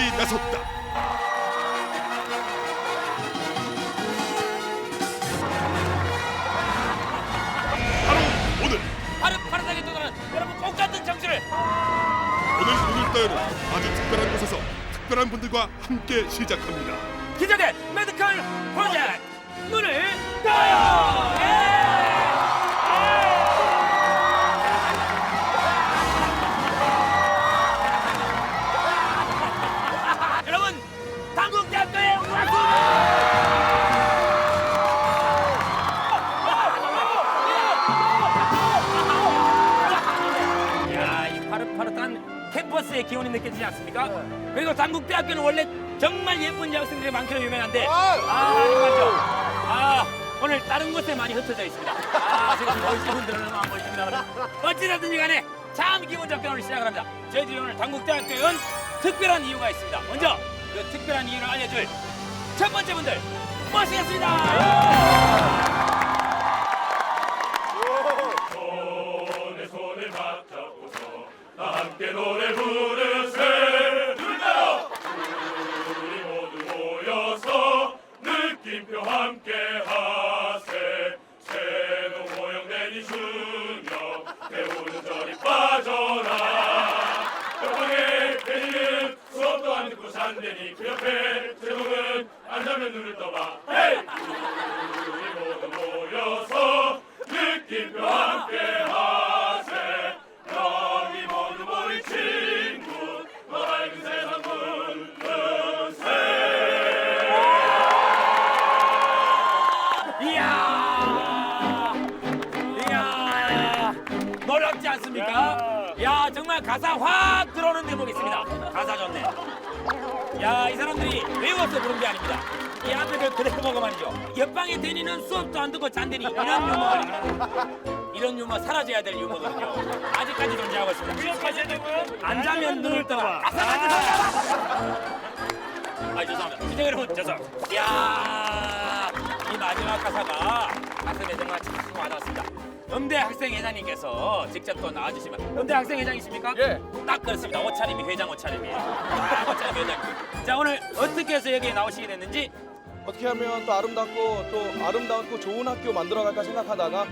선수들이 나섰다. 바로 오늘 파릇파릇하게 도전하는 여러분 꼭 같은 정신을 오늘 눈을 떠요는 아주 특별한 곳에서 특별한 분들과 함께 시작합니다. 기자대 메디컬 프로젝트 눈을 떠요 예! 파릇파릇한 캠퍼스의 기운이 느껴지지 않습니까? 그리고 당국대학교는 원래 정말 예쁜 여학생들이 많기로 유명한데 아, 아니죠. 아, 오늘 다른 곳에 많이 흩어져 있습니다. 아, 지금 보이시는 분들은 안 보이십니다. 어찌됐든지 간에 참 기분 좋게 오늘 시작을 합니다. 저희들이 오늘 당국대학교에 온 특별한 이유가 있습니다. 먼저 그 특별한 이유를 알려줄 첫 번째 분들 모시겠습니다. 함께 노래 부르세 둘다요? 우리 모두 모여서 느낌표 함께 하세 새도 이 중력 배우는 저리 빠져라. 옆방에 대리는 수업도 안 듣고 산대니 그 옆에 제동은 앉으면 눈을 떠봐. 헤이 가사 확 들어오는 대목이 있습니다. 가사 좋네. 야, 이 사람들이 외워서 부른 게 아닙니다. 이 앞에 그대로 보고 말이죠. 옆방에 대니는 수업도 안 듣고 잔대니 이런 유머가 아닙니다. 이런 유머 사라져야 될 유머거든요. 아직까지 존재하고 있습니다. 위협하셔야 되고요. 안 자면 눈을 떠라. 아, 죄송합니다. 시청 여러분, 죄송합니다. 이야, 이 마지막 가사가 가슴에 정말 참 와닿았습니다. 음대 학생 회장님께서 직접 또 나와주시면 음대 학생 회장이십니까? 예. 딱 그렇습니다. 옷차림이 회장 옷차림이에요. 아, 옷차림 회장. 자, 오늘 어떻게 해서 여기에 나오시게 됐는지 어떻게 하면 또 아름답고 또 아름답고 좋은 학교 만들어갈까 생각하다가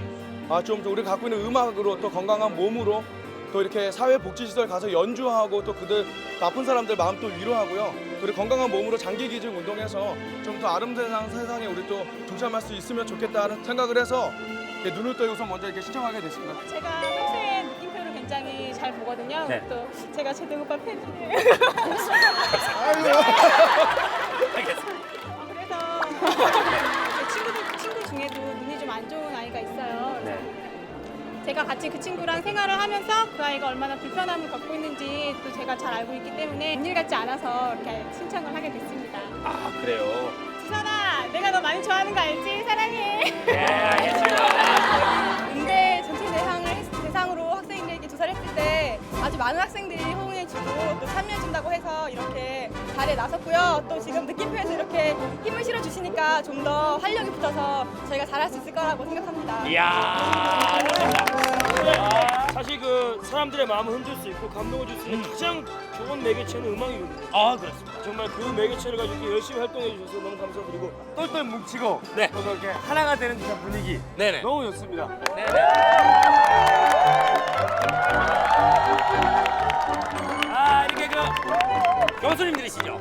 아 좀 우리 갖고 있는 음악으로 또 건강한 몸으로 또 이렇게 사회복지시설 가서 연주하고 또 그들 또 아픈 사람들 마음 또 위로하고요. 그리고 건강한 몸으로 장기 기증 운동해서 좀 더 아름다운 세상에 우리 또 동참할 수 있으면 좋겠다는 생각을 해서 이렇게 눈을 떠고서 먼저 이렇게 신청하게 됐습니다. 제가 평소에 느낌표를 굉장히 잘 보거든요. 네. 또 제가 제동 오빠 팬이에요. 알겠습니다. 어, 그래서 제 친구들 친구 중에도 눈이 좀 안 좋은 아이가 있어요. 그래서 제가 같이 그 친구랑 생활을 하면서 그 아이가 얼마나 불편함을 겪고 있는지 또 제가 잘 알고 있기 때문에 일 같지 않아서 이렇게 신청을 하게 됐습니다. 아, 그래요. 지선아, 내가 너 많이 좋아하는 거 알지? 사랑해. 네, 알겠습니다. 음대 전체 대상을 했- 대상으로 학생들에게 조사를 했을 때 아주 많은 학생들이 호응해주고 또 참여해준다고 해서 이렇게 자리에 나섰고요. 또 지금 느낌표에서 이렇게 힘을 실어주시니까 좀 더 활력이 붙어서 저희가 잘할 수 있을 거라고 생각합니다. 이야, 좋습니다. 사실 그 사람들의 마음을 흔들 수 있고 감동을 줄 수 있는 음. 가장 좋은 매개체는 음악이거든요. 아, 그렇습니다. 정말 그 매개체를 가지고 이렇게 열심히 활동해 주셔서 너무 감사드리고 똘똘 뭉치고 네. 또 이렇게 하나가 되는 듯한 분위기 네네. 너무 좋습니다. 아 이렇게 그 교수님들이시죠?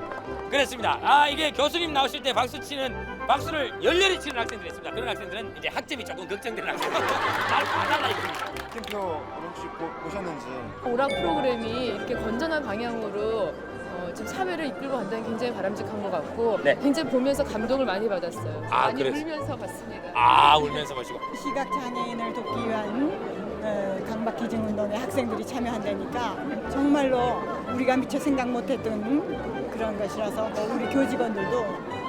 그렇습니다. 아 이게 교수님 나오실 때 박수 치는 박수를 열렬히 치는 학생들이 있습니다. 그런 학생들은 이제 학점이 조금 걱정되는 학생들. 잘 봐달라 이겁니다. 팀표 혹시 보, 보셨는지 오락 프로그램이 이렇게 건전한 방향으로 어, 지금 사회를 이끌고 간다는 게 굉장히 바람직한 것 같고 네. 굉장히 보면서 감동을 많이 받았어요. 아, 많이 그랬어요? 울면서 봤습니다. 아 울면서 보시고. 시각장애인을 돕기 위한 어, 강박기증 운동에 학생들이 참여한다니까 정말로 우리가 미처 생각 못했던 그런 것이라서 또 우리 교직원들도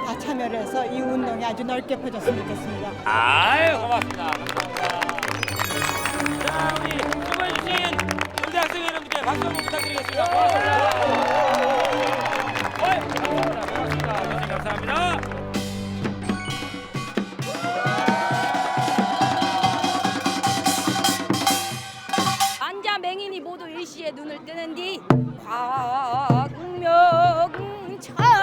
다 참여를 해서 이 운동이 아주 넓게 퍼졌으면 좋겠습니다. 아유 고맙습니다. 감사합니다. 박수 한번 부탁드리겠습니다. 고맙습니다. 어이. 고맙습니다. 교수님 감사합니다. 눈을 뜨는 뒤 광명 천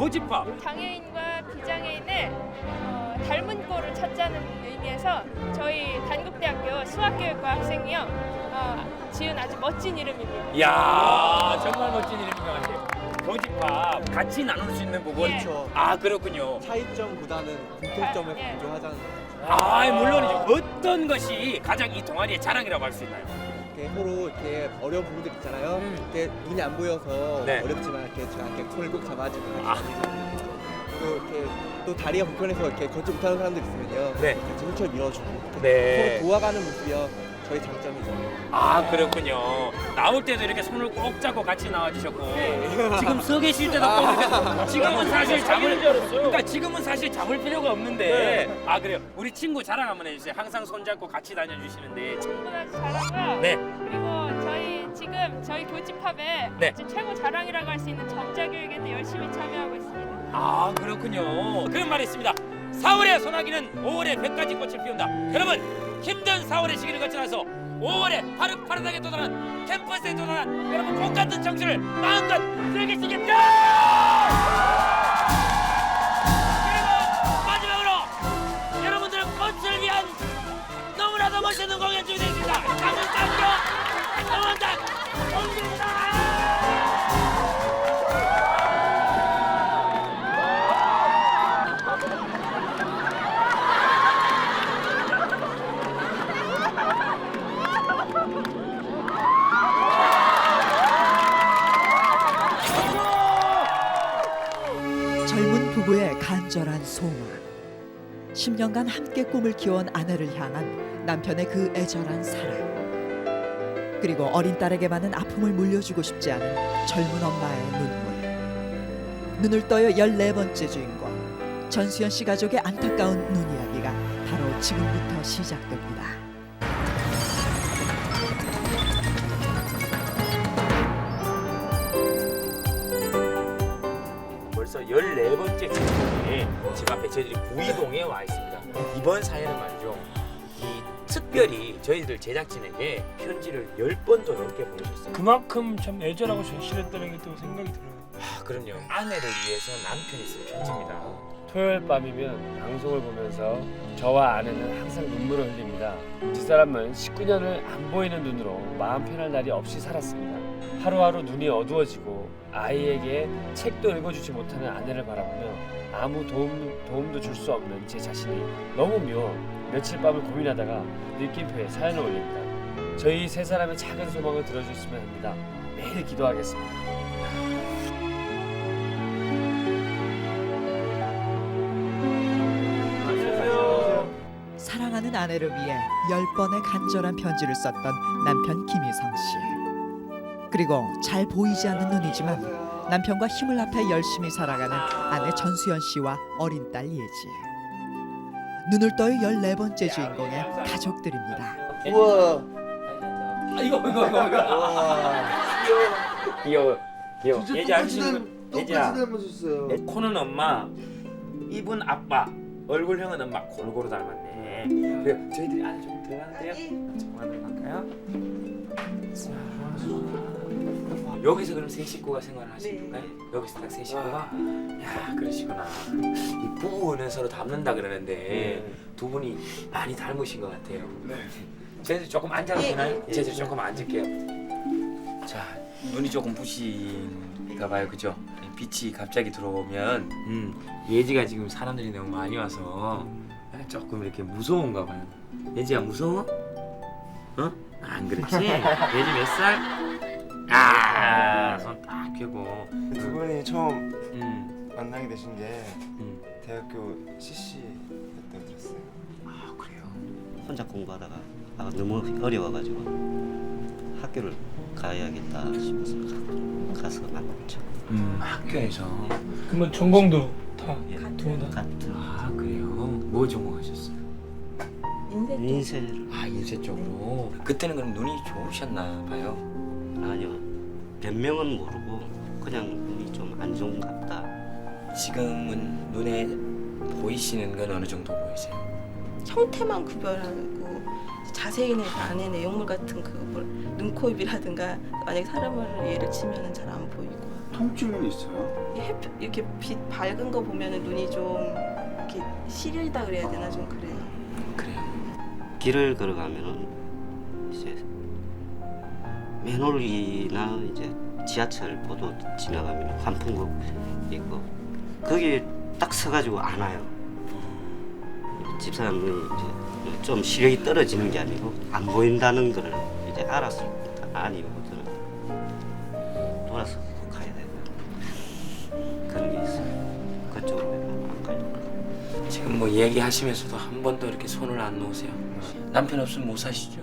어 교집합. 장애인과 비장애인의 어, 닮은 꼴을 찾자는 의미에서 저희 단국대학교 수학교육과 학생이요 어, 지은 아주 멋진 이름입니다. 이야 정말 멋진 이름인 것 같아요. 교집합 같이 나눌 수 있는 부분. 그렇죠. 아 그렇군요. 차이점보다는 공통점을 예. 강조하자는 아 물론이죠. 어떤 것이 가장 이 동아리의 자랑이라고 할 수 있나요? 이렇게 서로 이렇게 어려운 부분들 있잖아요. 음. 이렇게 눈이 안 보여서 네. 어렵지만 이렇게 제가 이렇게 손을 꼭 잡아주고 아. 또 이렇게 또 다리가 불편해서 이렇게 걷지 못하는 사람들 있으면요. 네. 같이 휠체어 밀어주고 이렇게 네. 서로 도와가는 모습이요. 저희 장점이죠. 아 그렇군요. 나올 때도 이렇게 손을 꼭 잡고 같이 나와주셨고 지금 서 계실 때도 꼭 이렇게 지금은 사실 잡을 그러니까 지금은 사실 잡을 필요가 없는데 아 그래요. 우리 친구 자랑 한번 해주세요. 항상 손 잡고 같이 다녀주시는데 충분하지 잘하고요. 네. 그리고 저희 지금 저희 교집합의 네. 아주 최고 자랑이라고 할 수 있는 정자 교육에도 열심히 참여하고 있습니다. 아 그렇군요. 그런 말이 있습니다. 4월의 소나기는 5월에 100가지 꽃을 피운다. 여러분 힘든 4월의 시기를 거쳐나서 5월에 파릇파릇하게 도달한 캠퍼스에 도달한 여러분 꽃 같은 정신을 마음껏 즐기시겠죠. 10년간 함께 꿈을 키워온 아내를 향한 남편의 그 애절한 사랑. 그리고 어린 딸에게만은 아픔을 물려주고 싶지 않은 젊은 엄마의 눈물. 눈을 떠요 14번째 주인공. 전수연 씨 가족의 안타까운 눈 이야기가 바로 지금부터 시작됩니다. 집 앞에 저희들이 구이동에 와 있습니다. 이번 사연은 말이죠. 이 특별히 저희들 제작진에게 편지를 10번도 넘게 보내셨어요. 그만큼 참 애절하고 절실했다는 게 또 생각이 들어요. 아, 그럼요. 아내를 위해서 남편이 쓴 편지입니다. 토요일 밤이면 방송을 보면서 저와 아내는 항상 눈물을 흘립니다. 뒷사람은 19년을 안 보이는 눈으로 마음 편할 날이 없이 살았습니다. 하루하루 눈이 어두워지고 아이에게 책도 읽어주지 못하는 아내를 바라보며 아무 도움, 도움도 줄 수 없는 제 자신이 너무 미워 며칠 밤을 고민하다가 느낌표에 사연을 올립니다. 저희 세 사람의 작은 소망을 들어주셨으면 합니다. 매일 기도하겠습니다. 사랑하는 아내를 위해 열 번의 간절한 편지를 썼던 남편 김희성 씨. 그리고 잘 보이지 않는 눈이지만 남편과 힘을 합해 열심히 살아가는 아내 전수연 씨와 어린 딸 예지. 눈을 떠요 14번째 주인공의 가족들입니다. 우와. 아, 이거 이거 이거 이거. 귀여워. 귀여워. 예지 아시는 예지야. 내 코는 엄마, 입은 아빠, 얼굴형은 엄마 골고루 닮았네. 그래 저희들이 안에 좀 들어가는데요. 잠깐만 들어갈까요? 자. 여기서 그럼 세 식구가 생활을 하시는 건가요? 여기서 딱 세 식구가? 야 그러시구나. 이 부부는 서로 닮는다 그러는데 두 분이 많이 닮으신 것 같아요. 저희들 조금 앉아도 되나요? 저희들 조금 앉을게요. 자, 눈이 조금 부신가 봐요, 그죠? 빛이 갑자기 들어오면 음, 예지가 지금 사람들이 너무 많이 와서 조금 이렇게 무서운가 봐요. 예지야 무서워? 어? 안 그렇지? 예지 몇 살? 아, 손딱 펴고. 두 분이 처음 음, 만나게 되신 게 음. 대학교 CC 때 들었어요. 아 그래요. 혼자 공부하다가 아, 너무 어려워가지고 학교를 가야겠다 싶어서 가- 가서 만났죠. 음, 학교에서. 그러면 전공도 다 예, 두 분. 같은 아 그래요. 뭐 전공하셨어요? 인쇄를 아 인쇄 쪽으로. 그때는 그럼 눈이 좋으셨나 봐요. 아니요 변명은 모르고 그냥 눈이 좀 안 좋은갑다 지금은 눈에 보이시는 건 어느 정도 보이세요? 형태만 구별하고 자세히 내 안에 내용물 같은 그걸 눈코입이라든가 만약 사람을 예를 치면은 잘 안 보이고 통증은 있어요? 이 햇볕 이렇게 빛 밝은 거 보면은 눈이 좀 이렇게 시리다 그래야 되나 좀 그래요. 길을 걸어가면은 이제 맨홀이나 이제 지하철 보도 지나가면 환풍구 있고 거기에 딱 서가지고 안 와요. 집사람이 이제 좀 시력이 떨어지는 게 아니고 안 보인다는 걸 이제 알았을 때 아니고 저는 돌아서 가야 되고 그런 게 있어요. 그쪽으로 안 가요. 지금 뭐 얘기하시면서도 한 번도 이렇게 손을 안 놓으세요? 남편 없으면 못 사시죠?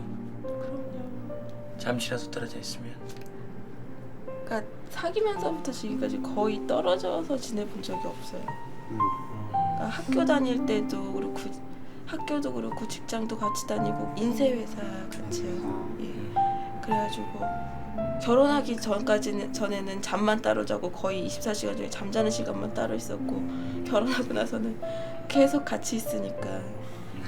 잠시라도 떨어져 있으면 그러니까 사귀면서부터 지금까지 거의 떨어져서 지내본 적이 없어요. 그러니까 학교 다닐 때도 그렇고 학교도 그렇고 직장도 같이 다니고 인쇄회사 같이요. 예. 그래가지고 결혼하기 전까지는 전에는 잠만 따로 자고 거의 24시간 중에 잠자는 시간만 따로 있었고 결혼하고 나서는 계속 같이 있으니까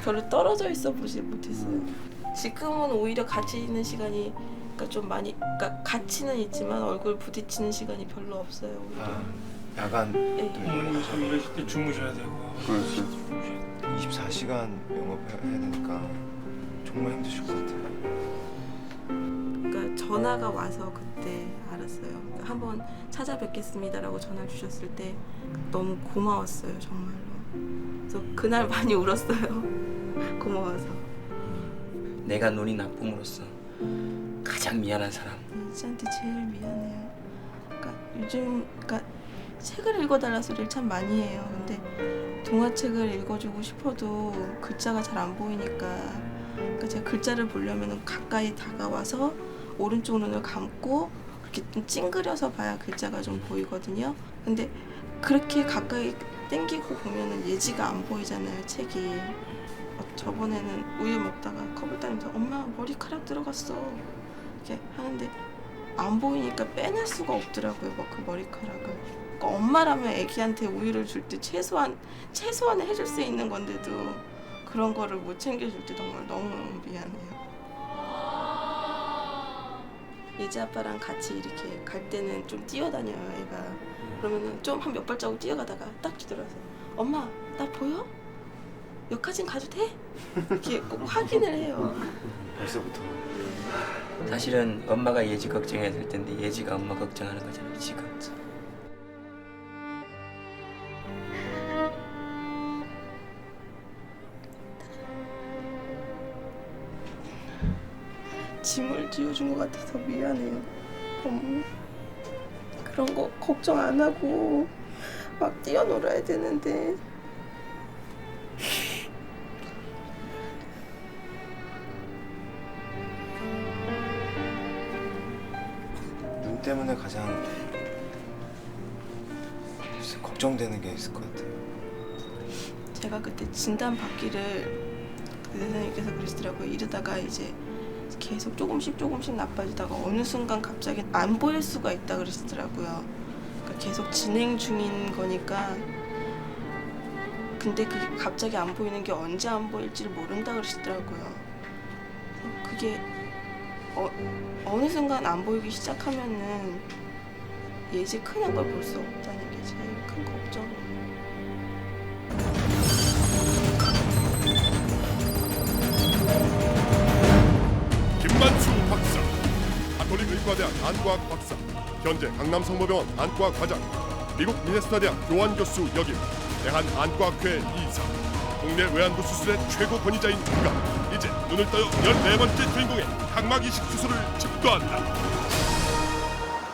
별로 떨어져 있어 보지 못했어요. 지금은 오히려 같이 있는 시간이 그러니까 좀 많이 그러니까 같이는 있지만 얼굴 부딪히는 시간이 별로 없어요. 오히려. 야간 예. 부모님이 좀 이러실 때 주무셔야 되고 그렇지. 24시간 영업해야 되니까 정말 힘드실 것 같아요. 그러니까 전화가 와서 그때 알았어요. 그러니까 한번 찾아뵙겠습니다라고 전화 를 주셨을 때 너무 고마웠어요 정말로. 그래서 그날 많이 울었어요. 고마워서. 내가 눈이 나쁨으로써 가장 미안한 사람 씨한테 제일 미안해요. 그러니까 요즘 그러니까 책을 읽어달라 소리를 참 많이 해요. 근데 동화책을 읽어주고 싶어도 글자가 잘 안 보이니까 그러니까 제가 글자를 보려면 가까이 다가와서 오른쪽 눈을 감고 그렇게 좀 찡그려서 봐야 글자가 좀 보이거든요. 근데 그렇게 가까이 땡기고 보면은 예지가 안 보이잖아요 책이. 어, 저번에는 우유 먹다가 컵을 따면서 엄마 머리카락 들어갔어. 이렇게 하는데 안 보이니까 빼낼 수가 없더라고요 뭐그 머리카락을. 그러니까 엄마라면 애기한테 우유를 줄 때 최소한 최소한 해줄 수 있는 건데도 그런 거를 못 챙겨줄 때 정말 너무 미안해요. 예지 아빠랑 같이 이렇게 갈 때는 좀 뛰어다녀요 애가. 그러면은 좀 한 몇 발자국 뛰어가다가 딱 뒤돌아서 엄마 나 보여? 여기까진 가도 돼? 이렇게 꼭 확인을 해요 벌써부터 사실은 엄마가 예지 걱정해야 될 텐데 예지가 엄마 걱정하는 거잖아요 지금 짐을 지어준 것 같아서 미안해요. 너무 그런 거 걱정 안 하고 막 뛰어놀아야 되는데 걱정되는 게 있을 것 같아요. 제가 그때 진단 받기를 그 선생님께서 그러시더라고요. 이러다가 이제 계속 조금씩 조금씩 나빠지다가 어느 순간 갑자기 안 보일 수가 있다 그러시더라고요. 그러니까 계속 진행 중인 거니까 근데 그게 갑자기 안 보이는 게 언제 안 보일지를 모른다 그러시더라고요. 그게 어, 어느 순간 안 보이기 시작하면은 예지 크는 걸볼 수 없다는 게 제일 큰 걱정이에요. 김만수 박사. 가톨릭 의과대학 안과학 박사. 현재 강남 성모병원 안과학 과장. 미국 미네소타 대학 교환 교수 역임. 대한 안과학회 이사. 국내 외환부 수술의 최고 권위자인 그가 이제 눈을 떠요. 14번째 주인공의 각막 이식 수술을 집도한다.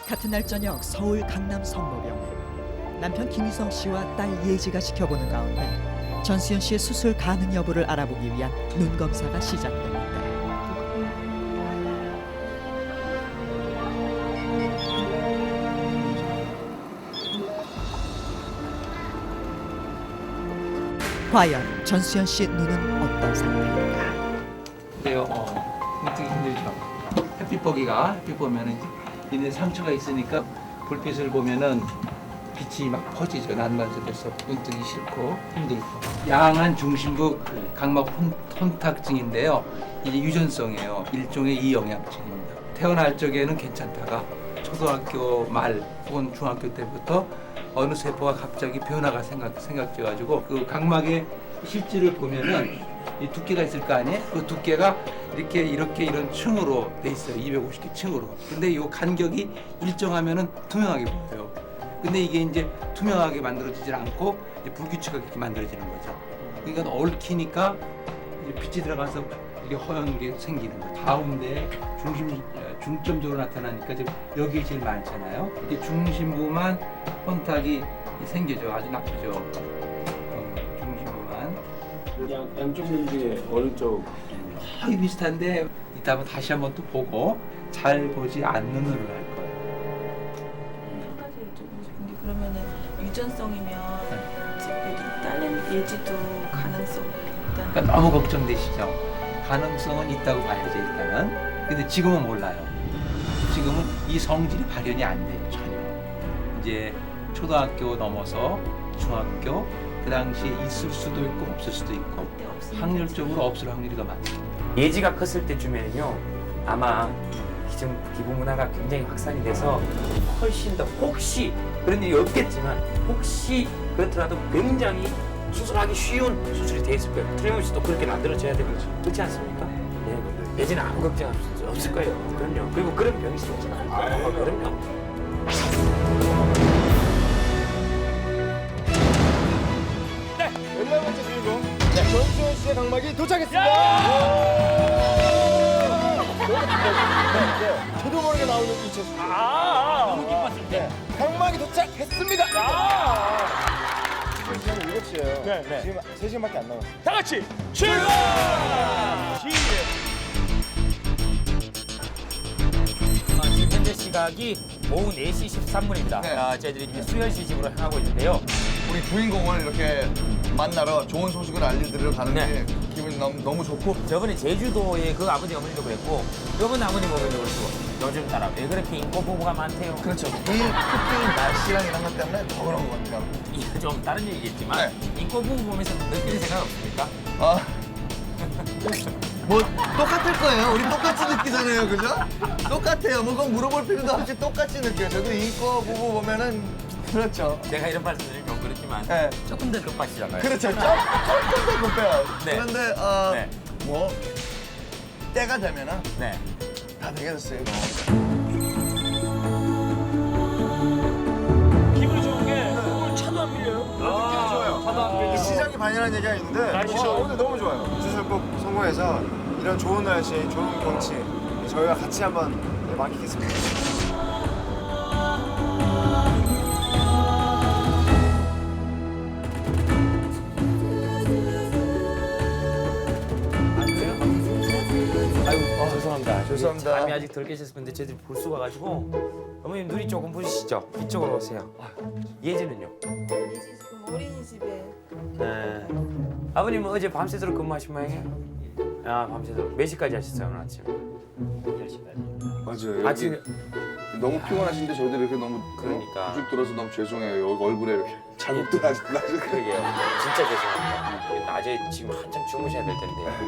같은 날 저녁 서울 강남 성모병원 남편 김희성 씨와 딸 예지가 지켜보는 가운데 전수연 씨의 수술 가능 여부를 알아보기 위한 눈 검사가 시작됩니다. 과연 전수연 씨 눈은 어떤 상태일까? 그래요. 어, 되게 힘들죠. 햇빛 보기가 햇빛 보면은 이제 상처가 있으니까 불빛을 보면은 빛이 막 퍼지죠. 눈 뜨기 싫고 힘들고. 양한 중심부 각막 혼, 혼탁증인데요. 이게 유전성이에요. 일종의 이영양증입니다. 태어날 적에는 괜찮다가 초등학교 말 혹은 중학교 때부터 어느 세포가 갑자기 변화가 생각 생각돼가지고 그 각막의 실질을 보면은 이 두께가 있을 거 아니에요? 그 두께가 이렇게 이렇게 이런 층으로 돼 있어요. 250개 층으로. 근데 이 간격이 일정하면은 투명하게 보여요. 근데 이게 이제 투명하게 만들어지질 않고 불규칙하게 이렇게 만들어지는 거죠. 그러니까 얽히니까 빛이 들어가서 이게 허연 게 생기는 거죠. 가운데 중심 중점적으로 나타나니까 지금 여기 제일 많잖아요. 이게 중심부만 혼탁이 생겨져 아주 나쁘죠. 어, 중심부만. 양, 양쪽 눈 중에 어느 쪽? 거의 비슷한데 이따 다시 한번 또 보고 잘 보지 않는 눈을 할 거예요. 유전성이면 여기 딸린 예지도 가능성이 일단 그러니까 너무 걱정되시죠. 가능성은 있다고 봐야죠 일단은. 근데 지금은 몰라요. 지금은 이 성질이 발현이 안 돼요 전혀. 이제 초등학교 넘어서 중학교 그 당시에 있을 수도 있고 없을 수도 있고 확률적으로 없을 확률이 더 많습니다. 예지가 컸을 때쯤에는요 아마 기존 기본 문화가 굉장히 확산이 돼서 훨씬 더 혹시 그런 일이 없겠지만 혹시 그렇더라도 굉장히 수술하기 쉬운 수술이 돼 있을 거예요. 틀림없이 또 그렇게 만들어져야 되고 그렇지 않습니까? 네. 예지는 아무 걱정 없- 없을 거예요. 그럼요. 그리고 그런 병이 생기지 않을 거예요. 그럼요. 열네 번째 주인공 네, 전수현 씨의 각막이 도착했습니다. 네, 저도 모르게 나오는 이채수. 아, 도착했습니다. 지금 시간이 7시예요. 지금 3시간밖에 안 남았어요. 다 같이 출발! 아, 지금 현재 시각이 오후 4시 13분입니다. 아, 저희들이 이제 수현 씨 집으로 향하고 있는데요. 우리 주인공을 이렇게 만나러 좋은 소식을 알려드리러 가는 네. 게 기분이 너무, 너무 좋고 저번에 제주도에 그 아버지 어머니도 그랬고 이번 아버님 어머니도 그렇고 요즘 따라 왜 그렇게 인고 부부가 많대요? 그렇죠. 이 특히 날씨랑 이런 것 때문에 더 그런 것 같아요. 이거 좀 다른 얘기겠지만 인고 부부 보면서 느끼는 생각 없습니까? 아. 뭐 똑같을 거예요. 우리 똑같이 느끼잖아요, 그죠? 똑같아요. 뭐 그건 물어볼 필요도 없이 똑같이 느껴요. 저도 인거 부부 보면은 그렇죠. 제가 이런 말씀드리면 좀 그렇지만 네. 조금 더 급하시잖아요. 그렇죠. 조- 조금 더 급해요. 네. 그런데 어, 네. 뭐 때가 되면은 네. 다 되게 됐어요. 기분이 좋은 게 오늘 차도 안 밀려요. 느낌이 좋아요. 차도 안 밀리고. 시작이 반이라는 얘기가 있는데 날씨죠. 와, 오늘 너무 좋아요. 수술 꼭 성공해서 이런 좋은 날씨, 좋은 경치 저희가 같이 한번 네, 만끽했습니다. 죄송합니다. 잠이 아직 덜 깨셨을 텐데 저희들이 볼 수가 가지고 어머님 눈이 조금 부시시죠? 이쪽으로 오세요. 예지는요? 예지 지금 어린이집에 네. 아버님은 어제 밤새도록 근무하신 모양이에요? 아, 밤새도록. 몇 시까지 하셨어요, 오늘 아침? 10시까지. 맞아요. 아침 여기 너무 피곤하신데 저희들 이렇게 너무 그러니까. 쭉 들어서 너무 죄송해요. 여기 얼굴에 이렇게 자국도 나서 나서 그러게요. 진짜 죄송합니다. 낮에 지금 한참 주무셔야 될 텐데.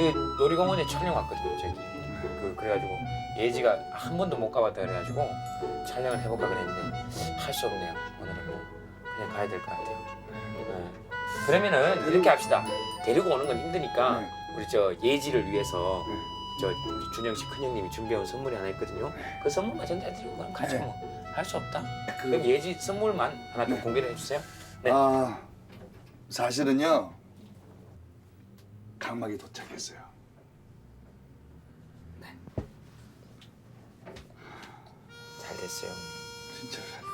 이 놀이공원에 촬영 왔거든요, 저기. 그, 그래가지고 예지가 한 번도 못 가봤다 그래가지고 촬영을 해볼까 그랬는데 할 수 없네요. 오늘은 뭐 그냥 가야 될 것 같아요. 네. 그러면은 이렇게 합시다. 데리고 오는 건 힘드니까 네. 우리 저 예지를 위해서 저 우리 준영 씨 큰형님이 준비해온 선물이 하나 있거든요. 그 선물만 전달드리고 그럼 가죠 뭐. 할 수 없다. 그 럼 예지 선물만 하나 좀 공개를 해주세요. 네. 아 사실은요 각막이 도착했어요. 됐어요. 진짜 잘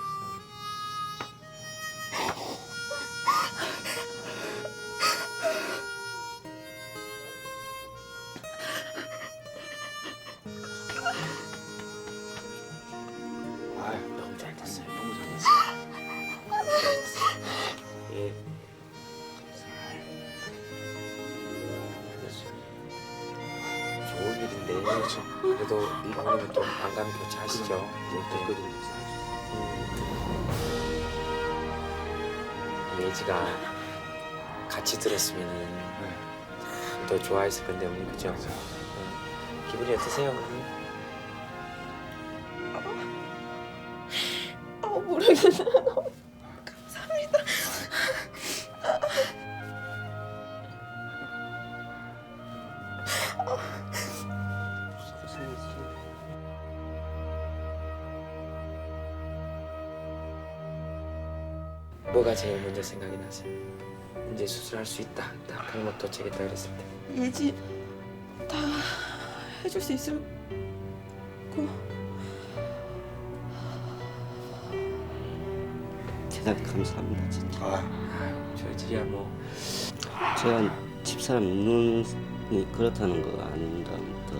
그래도 어머님은 좀 안감 교체하시죠. 네. 음. 예지가 같이 들었으면은 더 좋아했을 건데 어머니 그죠? 어. 기분이 어떠세요 어머니? 아 모르겠어 제일 먼저 생각이 나세요? 이제 수술할 수 있다. 딱 강목 도착했다 그랬을 때. 예지 다 해줄 수 있을 거. 대단히 감사합니다 진짜. 아유, 저 지야 뭐 제가 집사람 눈이 그렇다는 거 아는 다음부터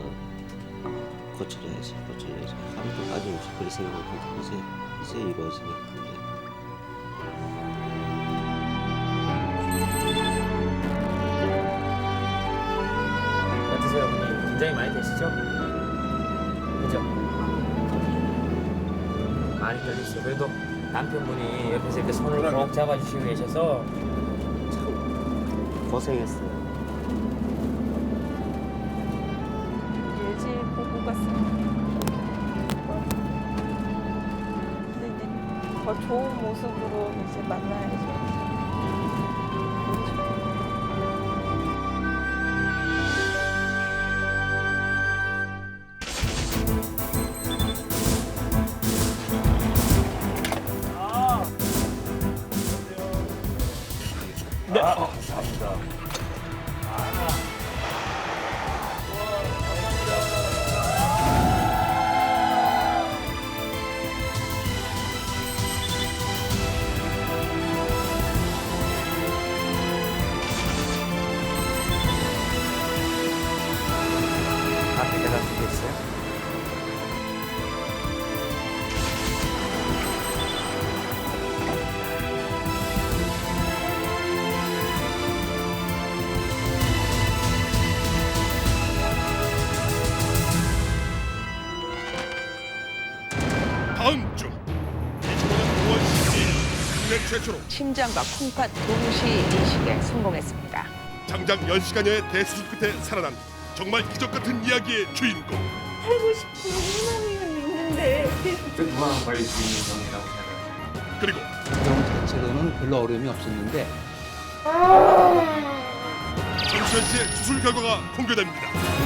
고쳐줘야지 고쳐줘야지 아무도 빠짐없이 그렇게 생각했는데 이제 이제 이루어지네 그 되시죠? 그죠? 많이 떨리시죠? 그래도 남편분이 옆에서 이렇게 손을 꼭 잡아주시고 계셔서 고생했어요. 예지 보고 갔어요. 근데 이제 더 좋은 모습으로 이제 만나야죠. 최초로 심장과 콩팥 동시 이식에 성공했습니다. 장장 10시간여의 대수술 끝에 살아난 정말 기적 같은 이야기의 주인공 살고 싶은 희망이 있는데. 무한 관리 주인공이라고 생각합니다. 그리고 경우 자체로는 별로 어려움이 없었는데 정수현 씨의 수술 결과가 공개됩니다.